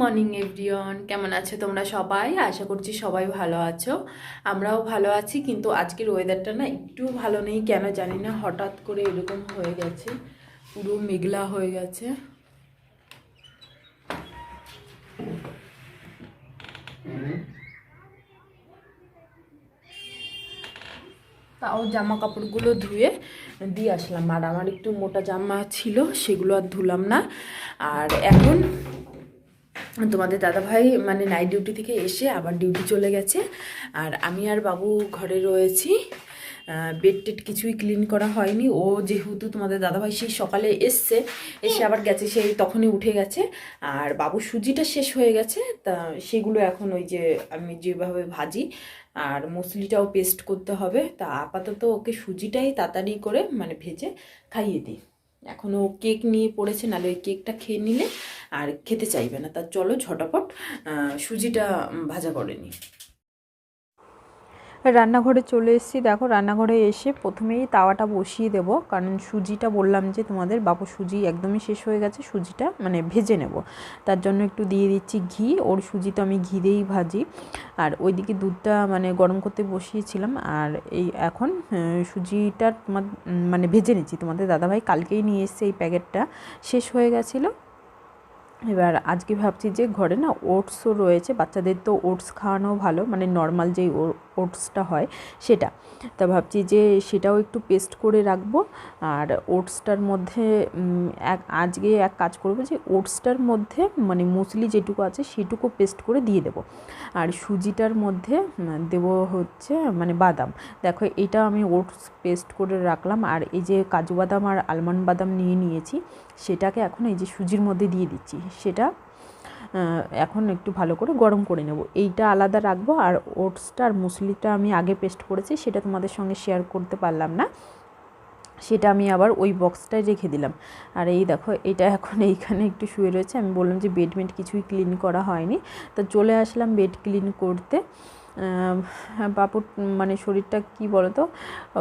Morning everyone কেমন আছো তোমরা সবাই? আশা করছি সবাই ভালো আছো। আমরাও ভালো আছি, কিন্তু আজকের ওয়েদারটা না একটু ভালো নেই, কেন জানি না। হঠাৎ করে এরকম হয়ে গেছে, পুরো মেঘলা হয়ে গেছে। তাও জামা কাপড়গুলো ধুয়ে দিয়ে আসলাম। আর আমার একটু মোটা জামা ছিল, সেগুলো আর ধুলাম না। আর এখন তোমাদের দাদাভাই মানে নাইট ডিউটি থেকে এসে আবার ডিউটি চলে গেছে। আর আমি আর বাবু ঘরে রয়েছি। বেড টেড কিছুই ক্লিন করা হয়নি। ও যেহেতু তোমাদের দাদাভাই সেই সকালে এসছে, এসে আবার গেছে, সেই তখনই উঠে গেছে। আর বাবু সুজিটা শেষ হয়ে গেছে, তা সেগুলো এখন ওই যে আমি যেভাবে ভাজি, আর মুসলিটাও পেস্ট করতে হবে। তা আপাতত ওকে সুজিটাই তাড়াতাড়ি করে মানে ভেজে খাইয়ে দিই। এখন ও কেক নিয়ে পড়েছে, নাহলে ওই কেকটা খেয়ে নিলে আর খেতে চাইবে না। তার চলো ঝটাপট সুজিটা ভাজা করে নিই। রান্নাঘরে চলে এসেছি। দেখো, রান্নাঘরে এসে প্রথমেই তাওয়াটা বসিয়ে দেবো। কারণ সুজিটা বললাম যে তোমাদের, বাবু সুজি একদমই শেষ হয়ে গেছে, সুজিটা মানে ভেজে নেব। তার জন্য একটু দিয়ে দিচ্ছি ঘি। ওর সুজি তো আমি ঘি দিয়েই ভাজি। আর ওইদিকে দুধটা মানে গরম করতে বসিয়েছিলাম। আর এই এখন সুজিটা তোমার মানে ভেজে নিচ্ছি। তোমাদের দাদাভাই কালকেই নিয়ে এসছে এই প্যাকেটটা। শেষ হয়ে গেছিল। এবার আজকে ভাবছি যে ঘরে না, ওটসও রয়েছে। বাচ্চাদের তো ওটস খাওয়ানো ভালো। মানে নর্মাল যেই ওটসটা হয় সেটা। তা ভাবছি যে সেটাও একটু পেস্ট করে রাখব। আর ওটসটার মধ্যে এক, আজকে এক কাজ করব যে ওটসটার মধ্যে মানে মুসলি যেটুকু আছে সেটুকু পেস্ট করে দিয়ে দেবো। আর সুজিটার মধ্যে দেবো হচ্ছে মানে বাদাম। দেখো এটা আমি ওটস পেস্ট করে রাখলাম। আর এই যে কাজু বাদাম আর আলমন্ড বাদাম নিয়ে নিয়েছি, সেটাকে এখন এই যে সুজির মধ্যে দিয়ে দিচ্ছি। সেটা এখন একটু ভালো করে গরম করে নেব। এইটা আলাদা রাখব আর ওটসটা আর মুসলিটা আমি আগে পেস্ট করেছি, সেটা তোমাদের সঙ্গে শেয়ার করতে পারলাম না। সেটা আমি আবার ওই বক্সটায় রেখে দিলাম। আর এই দেখো, এটা এখন এইখানে একটু শুয়ে রয়েছে। আমি বললাম যে বেড মেড কিছুই ক্লিন করা হয়নি। তো চলে আসলাম বেড ক্লিন করতে। বাপুর মানে শরীরটা কি বলতো?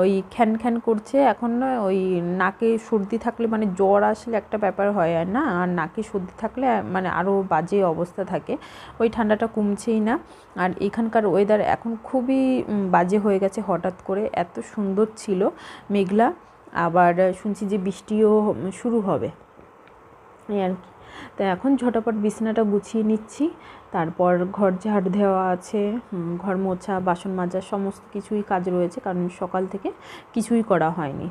ওই খ্যান খ্যান করছে। এখন না ওই নাকে সর্দি থাকলে মানে জ্বর আসলে একটা ব্যাপার হয় আর না। আর নাকে সর্দি থাকলে মানে আরও বাজে অবস্থা থাকে। ওই ঠান্ডাটা কমছেই না। আর এখানকার ওয়েদার এখন খুবই বাজে হয়ে গেছে হঠাৎ করে। এত সুন্দর ছিল মেঘলা। আবার শুনছি যে বৃষ্টিও শুরু হবে। এই আর কি। তো এখন ঝটাপট বিছানাটা গুছিয়ে নিচ্ছি। তারপর ঘর ঝাড় দেওয়া আছে ঘর মোছা, বাসন মাজা, সমস্ত কিছুই কাজ রয়েছে কারণ সকাল থেকে কিছুই করা হয়নি।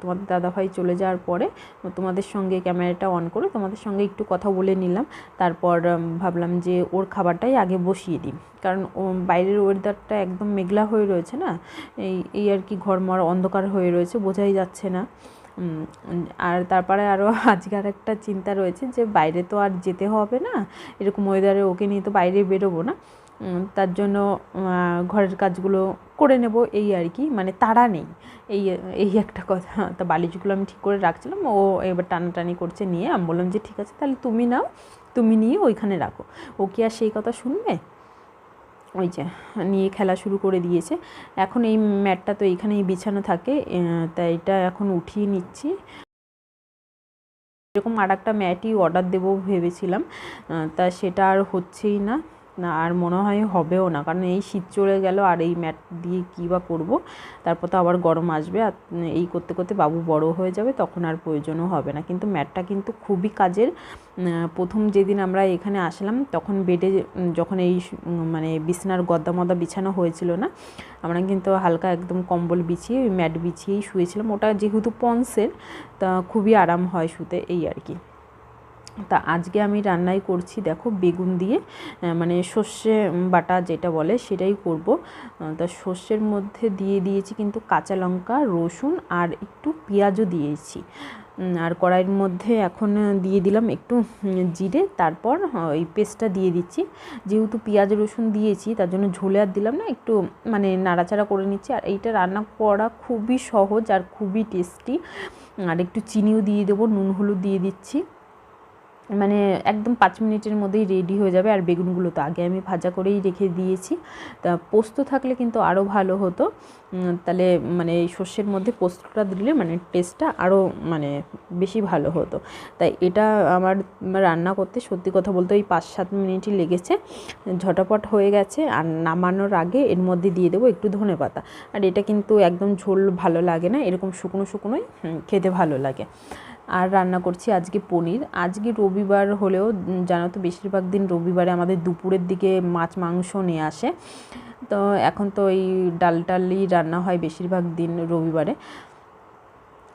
তোমাদের দাদাভাই চলে যাওয়ার পরে তোমাদের সঙ্গে ক্যামেরাটা অন করে তোমাদের সঙ্গে একটু কথা বলে নিলাম। তারপর ভাবলাম যে ওর খাবারটাই আগে বসিয়ে দিই। কারণ, ও, বাইরের ওয়েদারটা একদম মেঘলা হয়ে রয়েছে না? এই এই আর কি ঘরমর অন্ধকার হয়ে রয়েছে, বোঝাই যাচ্ছে না। আর তারপরে আরও আজকে আর একটা চিন্তা রয়েছে যে বাইরে তো আর যেতে হবে না, এরকম ওয়েদারে ওকে নিয়ে তো বাইরে বেরোবো না। তার জন্য ঘরের কাজগুলো করে নেব এই আর কি মানে তারা নেই। এই এই একটা কথা, তা বালিশগুলো আমি ঠিক করে রাখছিলাম, ও এবার টানাটানি করছে নিয়ে, আমি বললাম যে ঠিক আছে, তাহলে তুমি নাও, তুমি নিয়ে ওইখানে রাখো। ও কি আর সেই কথা শুনবে? ওই যে, নিয়ে খেলা শুরু করে দিয়েছে। এখন এই ম্যাটটা তো এইখানেই বিছানো থাকে তাই এটা এখন উঠিয়ে নিচ্ছি। এরকম আর একটা ম্যাটই অর্ডার দেবো ভেবেছিলাম তা সেটা আর হচ্ছেই না। না, আর মনে হয় হবেও না। কারণ এই শীত চলে গেল আর এই ম্যাট দিয়ে কী বা করব? তারপর তো আবার গরম আসবে আর এই করতে করতে বাবু বড় হয়ে যাবে, তখন আর প্রয়োজনও হবে না। কিন্তু ম্যাটটা কিন্তু খুবই কাজের। প্রথম যেদিন আমরা এখানে আসলাম, তখন বেডে যখন এই মানে বিছানার গদ্দা মদ্দা বিছানো হয়েছিল না, আমরা কিন্তু হালকা একদম কম্বল বিছিয়ে ম্যাট বিছিয়েই শুয়েছিলাম। ওটা যেহেতু পন্সের, তা খুবই আরাম হয় শুতে, এই আর কি। তা আজকে আমি রান্নাই করছি, দেখো, বেগুন দিয়ে মানে সর্ষে বাটা যেটা বলে সেটাই করব। তা সর্ষের মধ্যে দিয়ে দিয়েছি কিন্তু কাঁচা লঙ্কা, রসুন আর একটু পেঁয়াজও দিয়েছি। আর কড়াইয়ের মধ্যে এখন দিয়ে দিলাম একটু জিরে, তারপর ওই পেস্টটা দিয়ে দিচ্ছি। যেহেতু পেঁয়াজ, রসুন দিয়েছি, তার জন্য ঝোলে আর দিলাম না, একটু মানে নাড়াচাড়া করে নিচ্ছি। আর এইটা রান্না করা খুবই সহজ আর খুবই টেস্টি। আর একটু চিনিও দিয়ে দেবো, নুন, হলুদ দিয়ে দিচ্ছি। মানে একদম পাঁচ মিনিটের মধ্যেই রেডি হয়ে যাবে। আর বেগুনগুলো তো আগে আমি ভাজা করেই রেখে দিয়েছি। তা পোস্ত থাকলে কিন্তু আরও ভালো হতো। তাহলে মানে এই সর্ষের মধ্যে পোস্তটা দিলে মানে টেস্টটা আরও মানে বেশি ভালো হতো। তাই এটা আমার রান্না করতে সত্যি কথা বলতে ওই পাঁচ সাত মিনিটই লেগেছে। ঝটাপট হয়ে গেছে। আর নামানোর আগে এর মধ্যে দিয়ে দেবো একটু ধনে পাতা। আর এটা কিন্তু একদম ঝোল ভালো লাগে না। এরকম শুকনো শুকনোই খেতে ভালো লাগে। আর রান্না করছি আজকে পনির। আজকে রবিবার হলেও জানো তো বেশিরভাগ দিন রবিবারে আমাদের দুপুরের দিকে মাছ, মাংস নিয়ে আসে। তো এখন তো এই ডাল টালই রান্না হয় বেশিরভাগ দিন রবিবারে।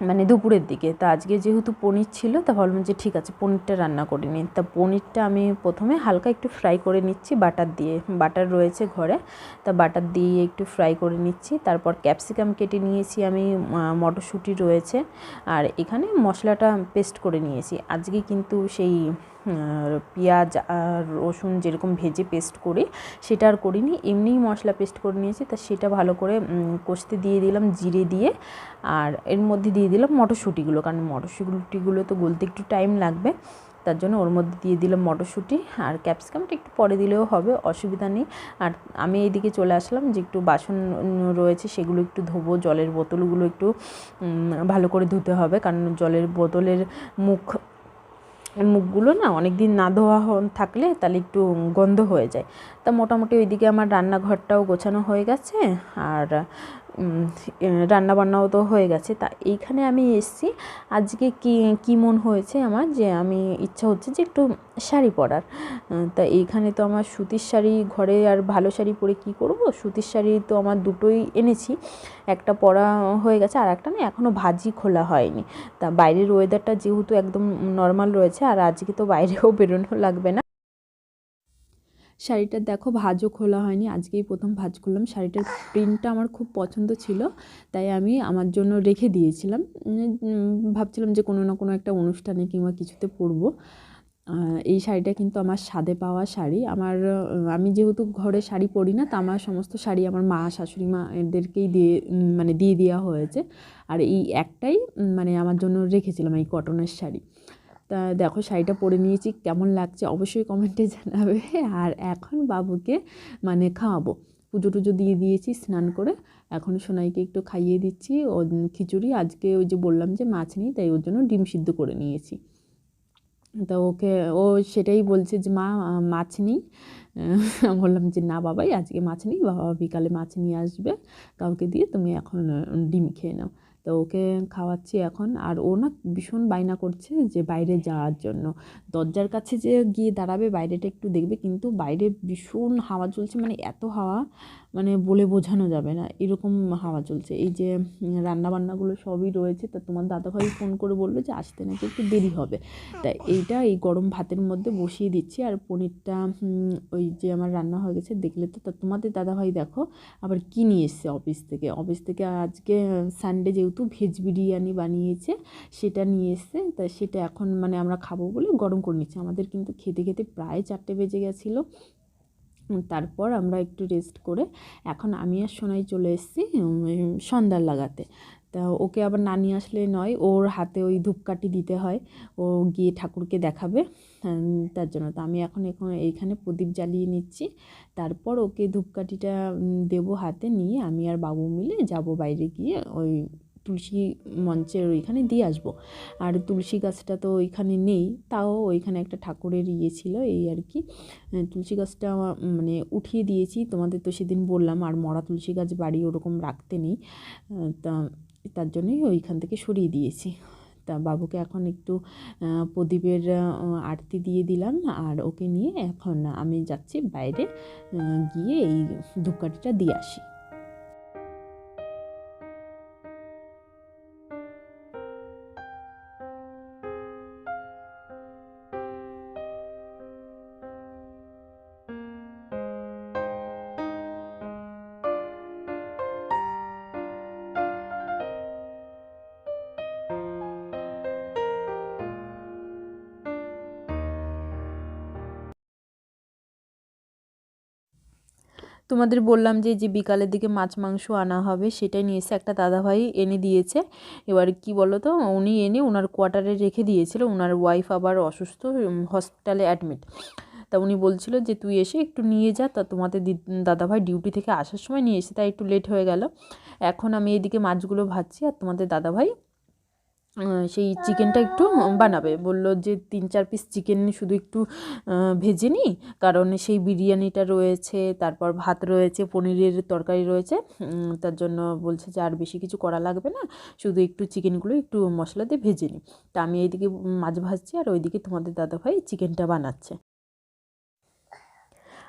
মানে দুপুরের দিকে। তা আজকে যেহেতু পনির ছিল, তা ভাবলাম যে ঠিক আছে, পনিরটা রান্না করে নিই। তা পনিরটা আমি প্রথমে হালকা একটু ফ্রাই করে নিচ্ছি বাটার দিয়ে। বাটার রয়েছে ঘরে, তা বাটার দিয়ে একটু ফ্রাই করে নিচ্ছি। তারপর ক্যাপসিকাম কেটে নিয়েছি আমি মটরশুঁটি রয়েছে। আর এখানে মশলাটা পেস্ট করে নিয়েছি। আজকে কিন্তু সেই পেঁয়াজ আর রসুন যেরকম ভেজে পেস্ট করি সেটা আর করিনি, এমনিই মশলা পেস্ট করে নিয়েছি। তা সেটা ভালো করে কষতে দিয়ে দিলাম জিরে দিয়ে। আর এর মধ্যে দিয়ে দিলাম মটরশুঁটিগুলো, কারণ মটরশুঁটিগুলো তো গলতে একটু টাইম লাগবে। তার জন্য ওর মধ্যে দিয়ে দিলাম মটরশুঁটি আর ক্যাপসিকামটা একটু পরে দিলেও হবে, অসুবিধা নেই। আর আমি এইদিকে চলে আসলাম যে একটু বাসন রয়েছে সেগুলো একটু ধোবো, জলের বোতলগুলো একটু ভালো করে ধুতে হবে। কারণ জলের বোতলের মুখ মুখগুলো না অনেক দিন না ধোয়া থাকলে তাহলে একটু গন্ধ হয়ে যায়। তা মোটামুটি ওইদিকে আমার রান্নাঘরটাও গোছানো হয়ে গেছে, আর রান্না বান্নাও তো হয়ে গেছে। তা এইখানে আমি এসেছি। আজকে কি কি মন হয়েছে আমার? যে আমি ইচ্ছা হচ্ছে যে একটু শাড়ি পরার। তা এইখানে তো আমার সুতির শাড়ি ঘরে আর ভালো শাড়ি পরে কি করব? সুতির শাড়ি তো আমার দুটোই এনেছি। একটা পরা হয়ে গেছে আর একটা না এখনও ভাজি খোলা হয়নি। তা বাইরের ওয়েদারটা যেহেতু একদম নর্মাল রয়েছে, আর আজকে তো বাইরেও বেরোনো লাগবে না। শাড়িটার দেখো ভাজও খোলা হয়নি, আজকেই প্রথম ভাজ করলাম। শাড়িটার প্রিন্টটা আমার খুব পছন্দ ছিল, তাই আমি আমার জন্য রেখে দিয়েছিলাম। ভাবছিলাম যে কোনো না কোনো একটা অনুষ্ঠানে কিংবা কিছুতে পরবো। এই শাড়িটা কিন্তু আমার স্বাদে পাওয়া শাড়ি। আমার আমি যেহেতু ঘরে শাড়ি পরি না, তা আমার সমস্ত শাড়ি আমার মা, শাশুড়ি মা এদেরকেই দিয়ে মানে দিয়ে দেওয়া হয়েছে। আর এই একটাই মানে আমার জন্য রেখেছিলাম এই কটনের শাড়ি। তা দেখো শাড়িটা পরে নিয়েছি, কেমন লাগছে অবশ্যই কমেন্টে জানাবে। আর এখন বাবুকে মানে খাওয়াবো। পুজো টুজো দিয়ে দিয়েছি স্নান করে এখন সোনাইকে একটু খাইয়ে দিচ্ছি। ও খিচুড়ি, আজকে ওই যে বললাম যে মাছ নেই, তাই ওর জন্য ডিম সিদ্ধ করে নিয়েছি। তা ওকে, ও সেটাই বলছে যে, মা, মাছ নেই। বললাম যে, না বাবাই, আজকে মাছ নেই, বাবা বিকালে মাছ নিয়ে আসবে। কাউকে দিয়ে তুমি এখন ডিম খেয়ে নাও। তো ওকে খাওয়াচ্ছি এখন। আর ও না ভীষণ বায়না করছে যে বাইরে যাওয়ার জন্য। দরজার কাছে যে গিয়ে দাঁড়াবে, বাইরেটা একটু দেখবে, কিন্তু বাইরে ভীষণ হাওয়া চলছে। মানে এত হাওয়া মানে বলে বোঝানো যাবে না, এরকম হাওয়া চলছে। এই যে রান্না বান্নাগুলো সবই রয়েছে, তা তোমার দাদাভাই ফোন করে বলল যে আসতে নাকি একটু দেরি হবে। তা এইটা এই গরম ভাতের মধ্যে বসিয়ে দিচ্ছি। আর পনিরটা ওই যে আমার রান্না হয়ে গেছে, দেখলে তো, তা তোমাদের দাদাভাই দেখো, আবার কি নিয়ে এসছে অফিস থেকে। অফিস থেকে আজকে সানডে যেহেতু ভেজ বিরিয়ানি বানিয়েছে, সেটা নিয়ে এসছে, তা সেটা এখন মানে আমরা খাব বলে গরম করে নিচ্ছি। আমাদের কিন্তু খেতে খেতে প্রায় চারটে বেজে গেছিল। তারপর আমরা একটু রেস্ট করে এখন আমি আর সোনাই চলে এসেছি সন্ধ্যার লাগাতে। তা ওকে আবার না নিয়ে আসলে নয়, ওর হাতে ওই ধূপকাঠি দিতে হয়, ও গিয়ে ঠাকুরকে দেখাবে। তার জন্য। তো আমি এখন এখন এইখানে প্রদীপ জ্বালিয়ে নিচ্ছি। তারপর ওকে ধূপকাঠিটা দেবো হাতে নিয়ে আমি আর বাবু মিলে যাব বাইরে গিয়ে ওই তুলসী মঞ্চের ওইখানে দিয়ে আসব। আর তুলসী গাছটা তো ওইখানে নেই, তাও ওইখানে একটা ঠাকুরের ইয়ে ছিল, এই আর কি। তুলসী গাছটা মানে উঠিয়ে দিয়েছি, তোমাদের তো সেদিন বললাম, আর মরা তুলসী গাছ বাড়ি ওরকম রাখতে নেই। তা, তার জন্যই ওইখান থেকে সরিয়ে দিয়েছি। তা বাবুকে এখন একটু প্রদীপের আরতি দিয়ে দিলাম, আর ওকে নিয়ে এখন আমি যাচ্ছি বাইরে গিয়ে এই ধূপকাঠিটা দিয়ে আসি। তোমাদের বললাম যে যে বিকালের দিকে মাছ মাংস আনা হবে, সেটাই নিয়ে এসে একটা দাদাভাই এনে দিয়েছে। এবার কি বলো তো উনি এনে ওনার কোয়ার্টারে রেখে দিয়েছিল ওনার ওয়াইফ আবার অসুস্থ হসপিটালে অ্যাডমিট। তা উনি বলছিল যে, তুই এসে একটু নিয়ে যা, তা তোমাদের দাদাভাই ডিউটি থেকে আসার সময় নিয়ে এসে, তাই একটু লেট হয়ে গেল। এখন আমি এদিকে মাছগুলো ভাজছি, আর তোমাদের দাদাভাই সেই চিকেনটা একটু বানাবে। বলল যে, তিন চার পিস চিকেন শুধু একটু ভেজে নিই। কারণ সেই বিরিয়ানিটা রয়েছে, তারপর ভাত রয়েছে, পনিরের তরকারি রয়েছে। তার জন্য বলছে যে, আর বেশি কিছু করা লাগবে না। শুধু একটু চিকেনগুলো একটু মশলা দিয়ে ভেজে নিই। তা আমি এইদিকে মাছ ভাজছি, আর ওইদিকে তোমাদের দাদাভাই চিকেনটা বানাচ্ছে।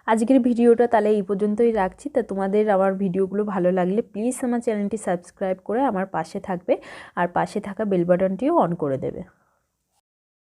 আজকের ভিডিওটা তাহলে এই পর্যন্তই রাখছি। তা তোমাদের আমার ভিডিওগুলো ভালো লাগলে প্লিজ আমার চ্যানেলটি সাবস্ক্রাইব করে আমার পাশে থাকবে। আর পাশে থাকা বেল বাটনটিও অন করে দেবে।